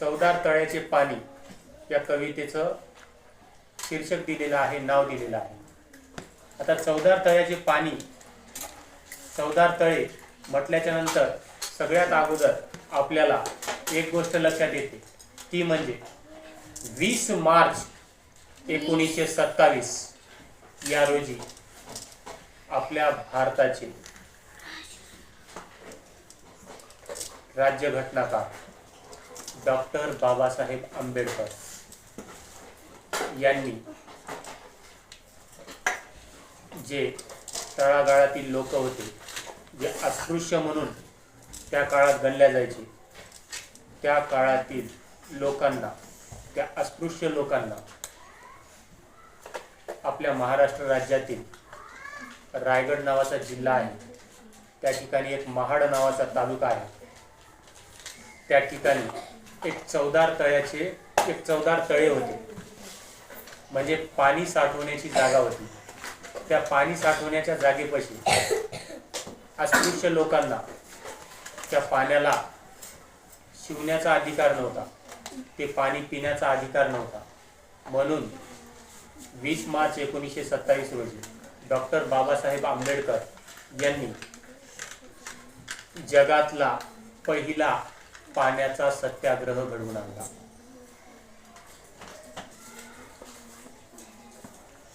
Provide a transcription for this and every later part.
चवदार तळ्याचे पाणी या कवितेचं शीर्षक दिलेलं आहे नाव दिलेलं आहे. आता चवदार तळ्याचे पाणी चवदार तळे म्हटल्याच्या नंतर सगळ्यात अगोदर आपल्याला एक गोष्ट लक्षात येते. ती म्हणजे वीस मार्च एकोणीसशे सत्तावीस या रोजी आपल्या भारताचे राज्यघटनाकार डॉक्टर बाबासाहेब आंबेडकर यांनी जे तळागाळातील लोक होते जे अस्पृश्य म्हणून त्या काळात गणल्या जायचे त्या काळातील लोकांना त्या अस्पृश्य लोकांना आपल्या महाराष्ट्र राज्यातील रायगड नावाचा जिल्हा आहे त्या ठिकाणी एक महाड नावाचा तालुका आहे. त्या ठिकाणी एक चवदार तळ्याचे एक चवदार तळे होते. म्हणजे पाणी साठवण्याची जागा होती. त्या पाणी साठवण्याच्या जागेपाशी अस्पृश्य लोकांना त्या पाण्याला शिवण्याचा अधिकार नव्हता. ते पाणी पिण्याचा अधिकार नव्हता. म्हणून वीस मार्च एकोणीसशे सत्तावीस रोजी डॉक्टर बाबासाहेब आंबेडकर यांनी जगातला पहिला पाण्याचा सत्याग्रह घडवून आणला.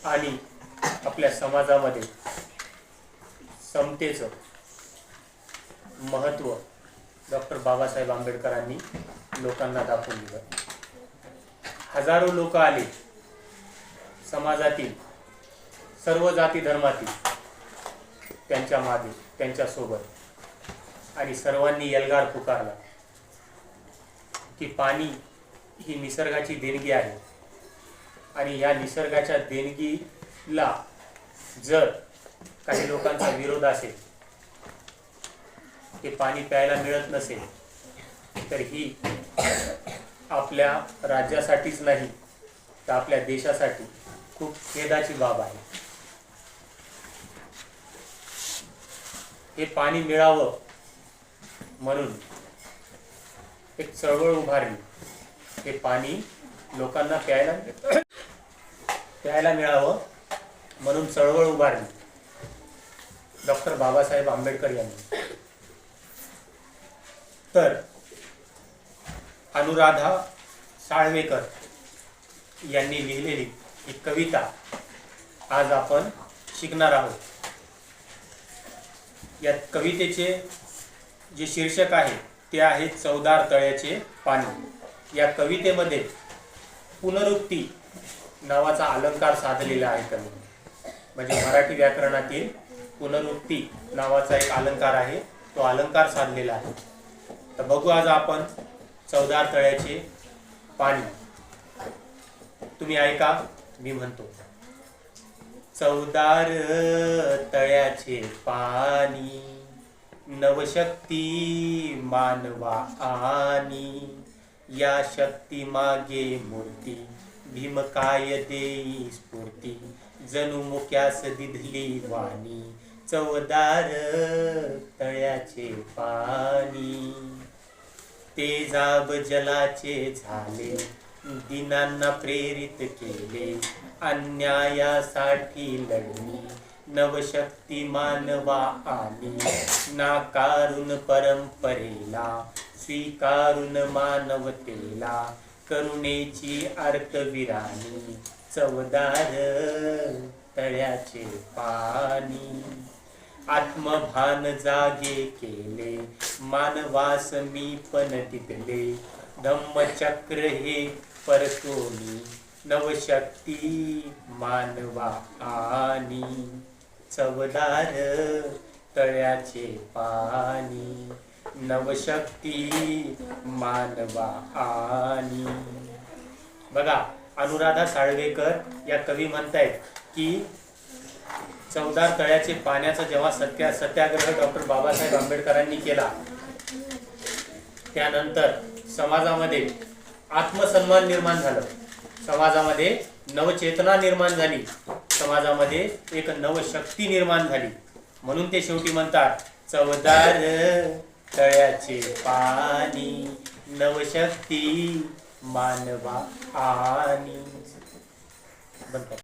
आणि आपल्या समाजामध्ये समतेचं महत्त्व डॉक्टर बाबासाहेब आंबेडकरांनी लोकांना दाखवून दिलं. हजारो लोक आले. समाजातील सर्व जाती धर्मातील त्यांच्या मागे त्यांच्यासोबत आणि सर्वांनी एल्गार पुकारला. की पाणी ही निसर्गाची देणगी आहे. आणि या निसर्गाच्या देणगीला जर काही लोकांचा विरोध असेल ते पाणी प्यायला मिळत नसेल तर ही आपल्या राज्यासाठीच नाही तर आपल्या देशासाठी खूप खेदाची बाब आहे. हे पाणी मिळावं म्हणून एक चळवळ उभारली. हे पाणी लोकांना प्यायला प्यायला मिळावं म्हणून चळवळ उभारली. डॉक्टर बाबासाहेब आंबेडकर यांनी. तर अनुराधा साळवेकर यांनी लिहिलेली ही कविता आज आपण शिकणार आहोत. या कवितेचे जे शीर्षक आहे ते आहे चवदार तळ्याचे पाणी. या कवितेमध्ये पुनरुक्ती नावाचा अलंकार साधलेला आहे कवी. म्हणजे मराठी व्याकरणातील पुनरुक्ती नावाचा एक अलंकार आहे. तो अलंकार साधलेला आहे. तर बघू आज आपण चवदार तळ्याचे पाणी. तुम्ही ऐका मी म्हणतो. चवदार तळ्याचे पाणी. नवशक्ती मानवा आणि या शक्ती मागे मूर्ती भीम काय देई स्फूर्ती जणू मुक्यास दिधली वाणी चवदार तळ्याचे पाणी. तेजाब जलाचे झाले दिनांना प्रेरित केले अन्यायासाठी लढणी नवशक्ती मानवा आली नाकारून परंपरेला स्वीकारून मानवतेला करुणेची आर्तविराणी चवदार तळ्याचे पाणी. आत्मभान जागे केले मानवास मी पण तिथले. धम्मचक्र हे परतोनी नवशक्ती मानवा आणि चवदार तळ्याचे पाणी नवशक्ती मानवा आणि बघा अनुराधा साळवेकर या कवी म्हणतायत की चवदार तळ्याचे पाण्याचा जेव्हा सत्या सत्याग्रह डॉक्टर बाबासाहेब आंबेडकरांनी केला त्यानंतर समाजामध्ये आत्मसन्मान निर्माण झालं. समाजामध्ये नवचेतना निर्माण झाली. समाजामध्ये एक नवशक्ती निर्माण झाली. म्हणून ते शेवटी म्हणतात चवदार तळ्याचे पाणी नवशक्ती मानवा आणि बनतात